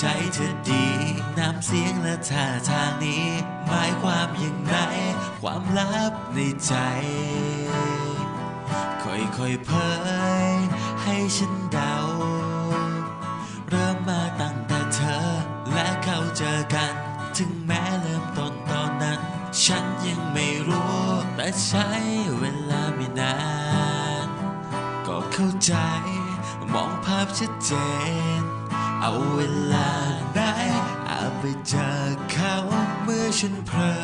ใจเธอดี น้ำเสียงและท่าทางนี้ หมายความอย่างไร ความลับในใจ ค่อยๆเผยให้ฉันเดา เริ่มมาตั้งแต่เธอ และเขาเจอกัน ถึงแม้เริ่มต้นตอนนั้น ฉันยังไม่รู้ แต่ใช้เวลาไม่นาน ก็เข้าใจ มองภาพชัดเจน เอาเวลาได้อาไปเจอเขาเมื่อฉันเพลอ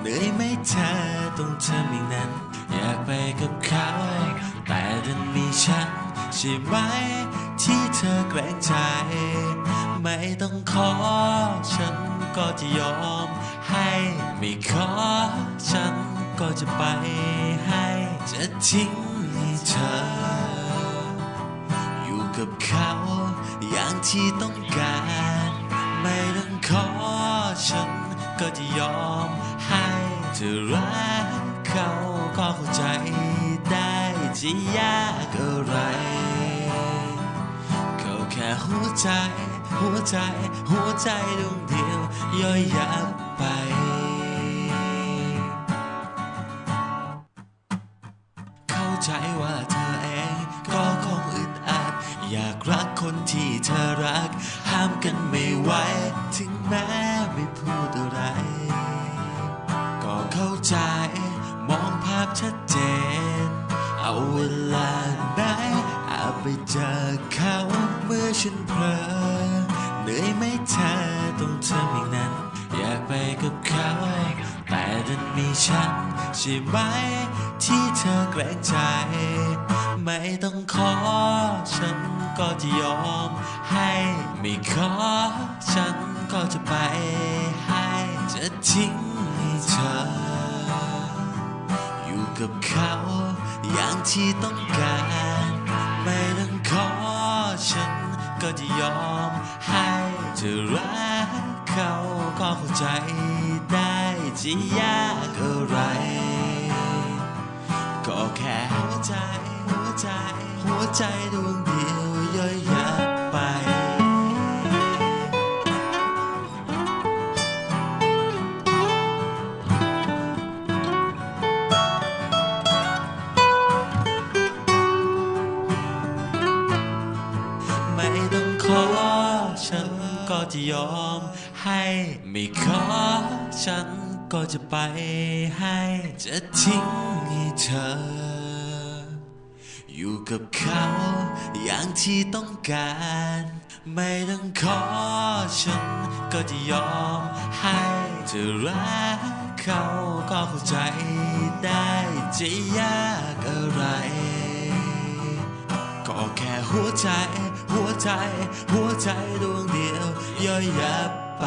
เหนื่อยไหม่เธอต้องทำอย่างนั้น อยากไปกับเขา แต่ดันมีฉันใช่ไหมที่เธอแกล้งใจ ไม่ต้องขอ ฉันก็จะยอมให้ ไม่ขอ ฉันก็จะไปให้ จะทิ้งให้เธอ อยู่กับเขาางที่ต้องการ ไม่ต้องขอฉันก็จะยอมให้เธอรักเขาก็เข้าใจได้จะยากอะไรเขาแค่หัวใจ หัวใจ หัวใจดวงเดียวย่อยยับ อยากรักคนที่เธอรัก ห้ามกันไม่ไหวถึงแม้ไม่พูดอะไร ก็เข้าใจมองภาพชัดเจน เอาเวลาไหนอาไปเจอเขาเมื่อฉันเพลอเหนื่อยไหม่เธอต้องทำอย่างนั้น อยากไปกับเขา แต่ดันมีฉันใช่ไหมที่เธอแกล้งใจ ไม่ต้องขอ ฉันก็จะยอมให้ ไม่ขอ ฉันก็จะไปให้ จะทิ้งให้เธอ อยู่กับเขา อย่างที่ต้องการ ไม่ต้องขอ ฉันก็จะยอมให้เธอรักเขาก็เข้าใจได้จะยากอะไรก็แค่หัวใจ ใจ หัวใจดวงเดียวย่อยยับไป ไม่ต้องขอ ฉันก็จะยอมให้ ไม่ขอ ฉันก็จะไปให้ จะทิ้งให้เธอ อยู่กับเขาอย่างที่ต้องการ ไม่ต้องขอฉันก็จะยอมให้เธอรักเขาก็เข้าใจได้จะยากอะไร ก็แค่หัวใจ หัวใจ หัวใจดวงเดียวย่อยยับไป